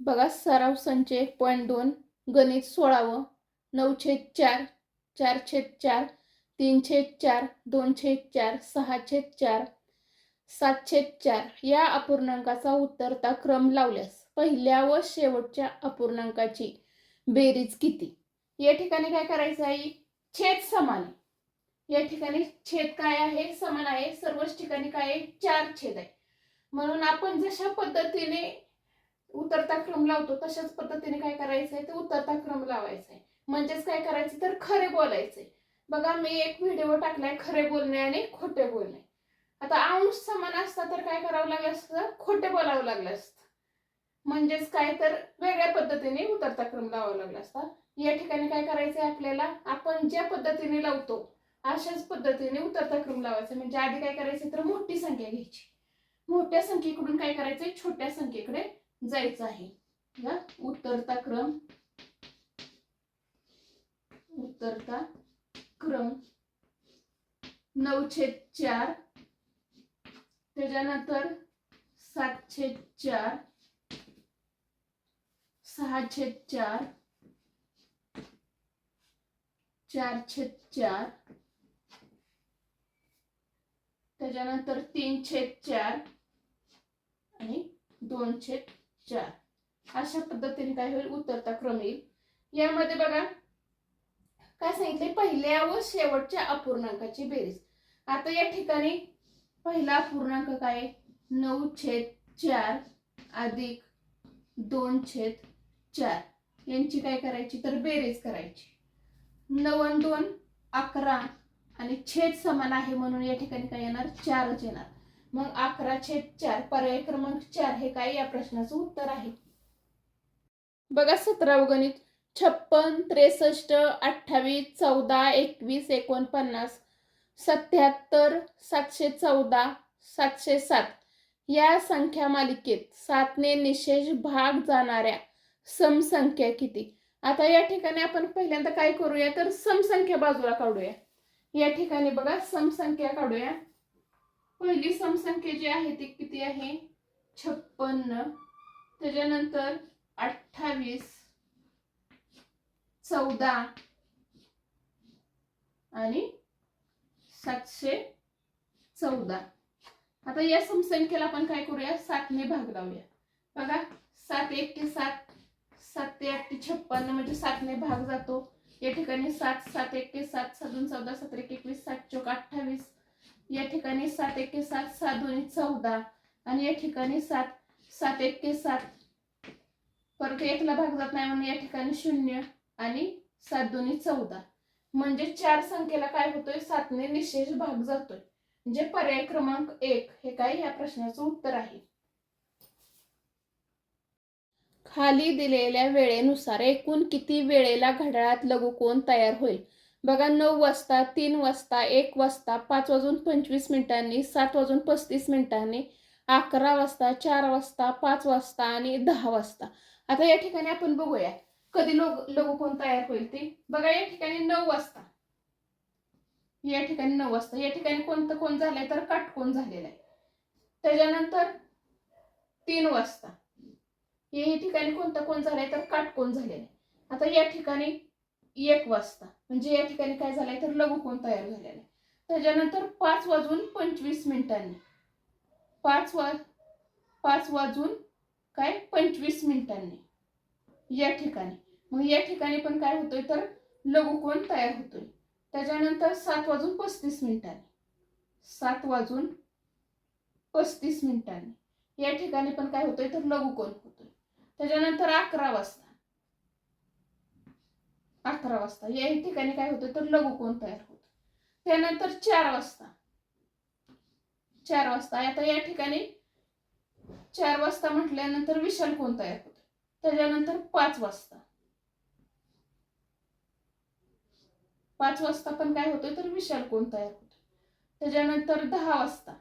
बघा सराव संच एक पॉईंट दोन गणित सोळावं. नऊ छेद चार चार छेद चार तीन छेद चार दोन छेद चार सहा छेद चार सात छेद चार. या अपूर्णांकाचा उत्तरता क्रम लावल्यास पहिल्या व शेवटच्या अपूर्णांकाची बेरीज किती? या ठिकाणी काय करायचं आहे छेद समान आहे. या ठिकाणी छेद काय आहे? समान आहे. सर्वच ठिकाणी काय आहे? चार छेद आहे. म्हणून आपण जशा पद्धतीने उतरता क्रम लावतो तशाच पद्धतीने काय करायचं आहे ते उतरता क्रम लावायचा आहे म्हणजेच काय करायचं? तर खरे बोलायचे बघा मी एक व्हिडिओ टाकलाय खरे बोलणे आणि खोटे बोलणे. आता अंश समान असता तर काय करावं लागलं असतं? खोटे बोलावं लागलं असतं. म्हणजेच काय? तर वेगळ्या पद्धतीने उतरता क्रम लावावा लागला असता. या ठिकाणी काय करायचंय आपल्याला? आपण ज्या पद्धतीने लावतो अशाच पद्धतीने उतरता क्रम लावायचा म्हणजे आधी काय करायचं तर मोठी संख्या घ्यायची. मोठ्या संख्येकडून काय करायचंय? छोट्या संख्येकडे जायचं आहे. बघा, उतरता क्रम. उतरता क्रम. नऊ छेद चार. त्याच्यानंतर सात छेद चार. सहा छेद चार. चार छेद चार. त्याच्यानंतर तीन छेद चार. आणि दोन छेद चार अशा पद्धतीने काय होईल? उतरता क्रम येईल. यामध्ये बघा काय सांगितले? पहिल्या व शेवटच्या अपूर्णांकाची बेरीज. आता या ठिकाणी पहिला अपूर्णांक काय नऊ छेद चार अधिक दोन छेद चार. यांची काय करायची? तर बेरीज करायची. नऊ दोन अकरा आणि छेद समान आहे म्हणून या ठिकाणी काय येणार? चारच येणार. मग अकरा छेद चार पर्याय क्रमांक चार हे काय या प्रश्नाचं उत्तर आहे? बघा सतराव गणित छप्पन त्रेसष्ट अठ्ठावीस चौदा एकवीस एकोणपन्नास सत्याहत्तर सातशे चौदा सातशे सात या संख्या मालिकेत सातने निशेष भाग जाणाऱ्या समसंख्या किती? आता या ठिकाणी आपण पहिल्यांदा काय करूया तर समसंख्या बाजूला काढूया. या ठिकाणी बघा समसंख्या काढूया. पहिली समसंख्या जी आहे ती किती आहे? छप्पन्न. त्याच्यानंतर अठ्ठावीस. चौदा. आणि सातशे चौदा. आता या समसंख्येला आपण काय करूया? सातने भाग लावूया. बघा सात एक ते सात सात ते आठ ते छप्पन्न म्हणजे सातने भाग जातो. या ठिकाणी सात सात एक ते सात सातून चौदा सतरा एकवीस सात चौक अठ्ठावीस. या ठिकाणी सात एक के सात सात दोन्ही चौदा. आणि या ठिकाणी सात सात एक के सात. परत एकला भाग जात नाही म्हणून या ठिकाणी शून्य आणि सात दोन्ही चौदा. म्हणजे चार संख्येला काय होतोय? सातने निशेष भाग जातोय. म्हणजे पर्याय क्रमांक एक हे काय? या प्रश्नाचं उत्तर आहे. खाली दिलेल्या वेळेनुसार एकूण किती वेळेला घड्याळात लघुकोन तयार होईल? बघा नऊ वाजता तीन वाजता एक वाजता पाच वाजून पंचवीस मिनिटांनी सात वाजून पस्तीस मिनिटांनी अकरा वाजता चार वाजता पाच वाजता आणि दहा वाजता. आता या ठिकाणी आपण बघूया कधी लोक लघुकोन तयार होईल ते? बघा या ठिकाणी नऊ वाजता. या ठिकाणी नऊ वाजता. या ठिकाणी कोणतं कोण झालंय तर काटकोन झालेलं आहे. त्याच्यानंतर तीन वाजता. या ठिकाणी कोणतं कोण झालंय तर काटकोन झालेलं आहे. आता या ठिकाणी एक वाजता. म्हणजे या ठिकाणी काय झालंय तर लघुकोन तयार झालेला आहे. त्याच्यानंतर पाच वाजून पंचवीस मिनिटांनी. पाच वाज पाच वाजून काय? पंचवीस मिनिटांनी. या ठिकाणी. मग या ठिकाणी पण काय होतोय तर लघुकोन तयार होतोय? त्याच्यानंतर सात वाजून पस्तीस मिनिटांनी. सात वाजून पस्तीस मिनिटांनी. या ठिकाणी पण काय होतोय तर लघुकोन होतोय? त्याच्यानंतर अकरा वाजता. अकरा वाजता. या ठिकाणी काय होतं तर लघुकोन तयार होत? त्यानंतर चार वाजता. चार वाजता. आता या ठिकाणी चार वाजता म्हटल्यानंतर विशाल कोण तयार होत? त्याच्यानंतर पाच वाजता. पाच वाजता पण काय होतं तर विशाल कोण तयार होत? त्याच्यानंतर दहा वाजता.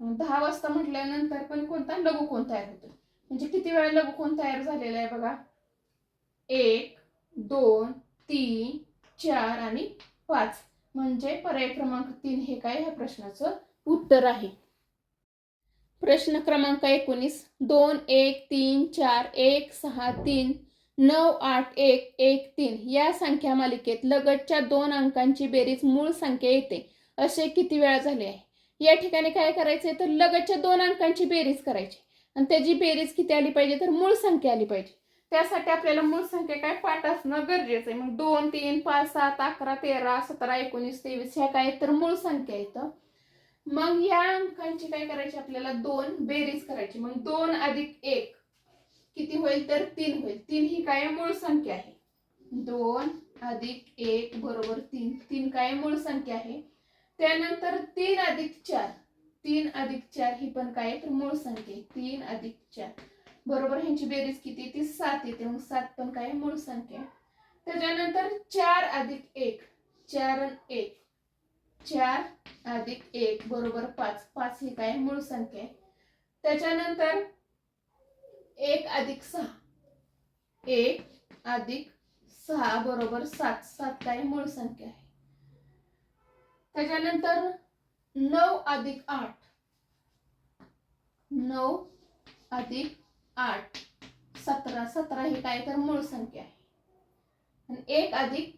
दहा वाजता म्हटल्यानंतर पण कोणता? लघुकोन तयार होतो? म्हणजे किती वेळा लघुकोन तयार झालेला आहे बघा? एक दोन तीन चार आणि पाच. म्हणजे पर्याय क्रमांक तीन हे काय? ह्या प्रश्नाचं उत्तर आहे. प्रश्न क्रमांक एकोणीस. दोन एक तीन चार एक सहा तीन नऊ आठ एक एक तीन. या संख्या मालिकेत लगतच्या दोन अंकांची बेरीज मूळ संख्या येते. असे किती वेळा झाले आहे? या ठिकाणी काय करायचंय? तर लगतच्या दोन अंकांची बेरीज करायची. आणि त्याची बेरीज किती आली पाहिजे? तर मूळ संख्या आली पाहिजे. त्यासाठी आपल्याला मूळ संख्या काय? पाठ असणं गरजेचं आहे. मग दोन तीन पाच सात अकरा तेरा सतरा एकोणीस तेवीस ह्या काय तर मूळ संख्या येतं मग या अंकांची काय करायची आपल्याला? दोन बेरीज करायची. मग दोन अधिक एक किती होईल तर तीन होईल. तीन ही काय मूळ संख्या आहे. दोन अधिक एक बरोबर तीन. तीन काय मूळ संख्या आहे. त्यानंतर तीन अधिक चार. तीन अधिक चार ही पण काय तर मूळ संख्या तीन अधिक चार. बरोबर ह्यांची बेरीज किती? ती सात येते. मग सात पण काय? मूळ संख्या. आहे त्याच्यानंतर चार अधिक एक. चार एक. चार अधिक एक बरोबर पाच. पाच ही काय? मूळ संख्या. आहे त्याच्यानंतर एक अधिक सहा. एक अधिक सहा बरोबर सात. सात काय? मूळ संख्या आहे. त्याच्यानंतर नऊ अधिक आठ. नऊ अधिक आठ सतरा सतरा ही काय तर मूळ संख्या आहे. आणि एक अधिक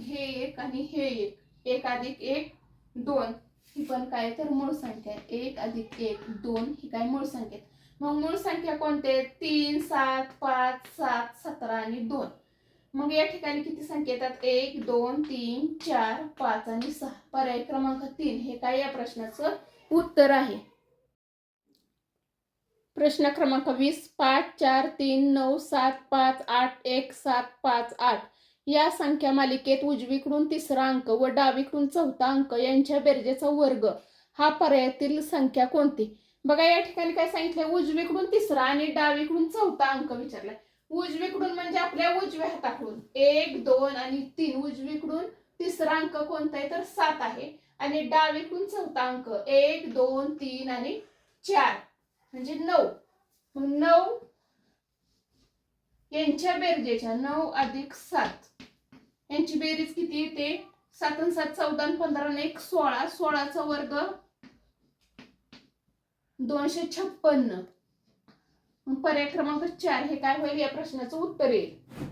हे एक आणि हे एक. एक अधिक एक दोन. ही पण काय तर मूळ संख्या आहे. एक अधिक एक दोन ही काय मूळ संख्या मग मूळ संख्या कोणते? आहेत? तीन सात पाच सात सतरा आणि दोन. मग या ठिकाणी किती संख्या येतात? एक दोन तीन चार पाच आणि सहा. पर्याय क्रमांक तीन हे काय या प्रश्नाचं उत्तर आहे. प्रश्न क्रमांक वीस पाच चार तीन नऊ सात पाच आठ एक सात पाच आठ या संख्या मालिकेत उजवीकडून तिसरा अंक व डावीकडून चौथा अंक यांच्या बेरजेचा वर्ग हा पर्यायातील संख्या कोणती? बघा या ठिकाणी काय सांगितलंय? उजवीकडून तिसरा आणि डावीकडून चौथा अंक विचारलाय. उजवीकडून म्हणजे आपल्या उजव्या हाताकडून. एक दोन आणि तीन. उजवीकडून तिसरा अंक कोणता आहे? तर सात आहे. आणि डावीकडून चौथा अंक. एक दोन तीन आणि चार. म्हणजे नऊ. मग नऊ यांच्या बेरजेच्या नऊ अधिक सात. यांची बेरीज किती येते? सात आणि सात चौदा आणि पंधरा आणि एक सोळा. सोळाचा वर्ग दोनशे छप्पन्न. पर्याय क्रमांक चार हे काय होईल? या प्रश्नाचं उत्तर येईल.